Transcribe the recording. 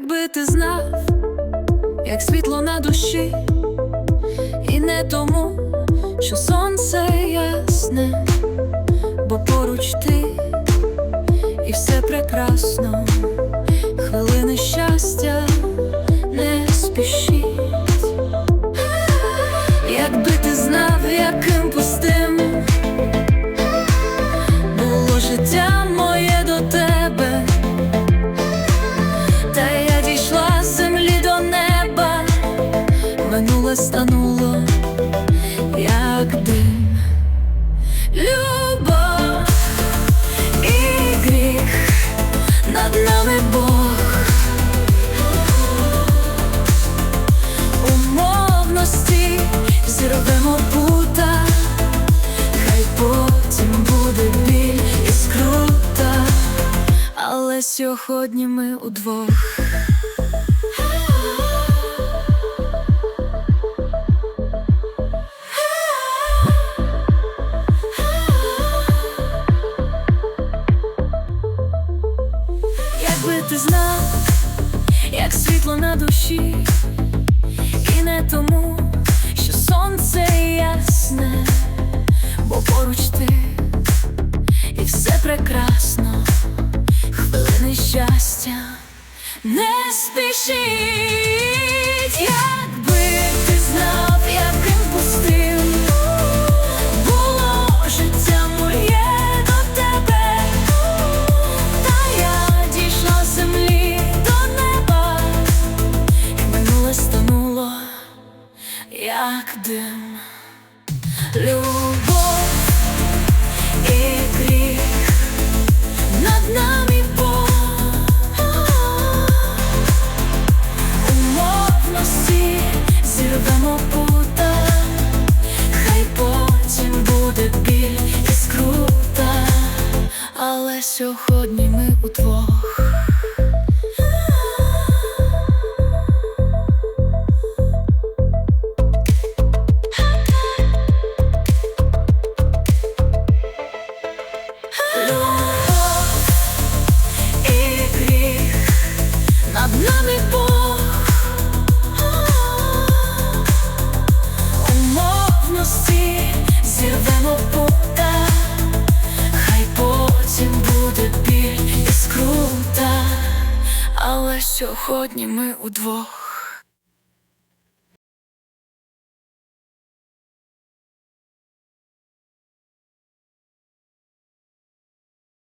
Якби ти знав, як світло на душі, і не тому, що сонце ясне, бо поруч ти і все прекрасно, хвилини щастя не спішіть. Якби ти знав, яким пустим було життя але сьогодні ми удвох. Якби ти знав, як світло на душі, не спішіть, якби ти знав, яким пустим було життя моє до тебе, та я дійшла з землі до неба, і минуле стануло, як дим, сьогодні ми удвох. Але сьогодні ми удвох.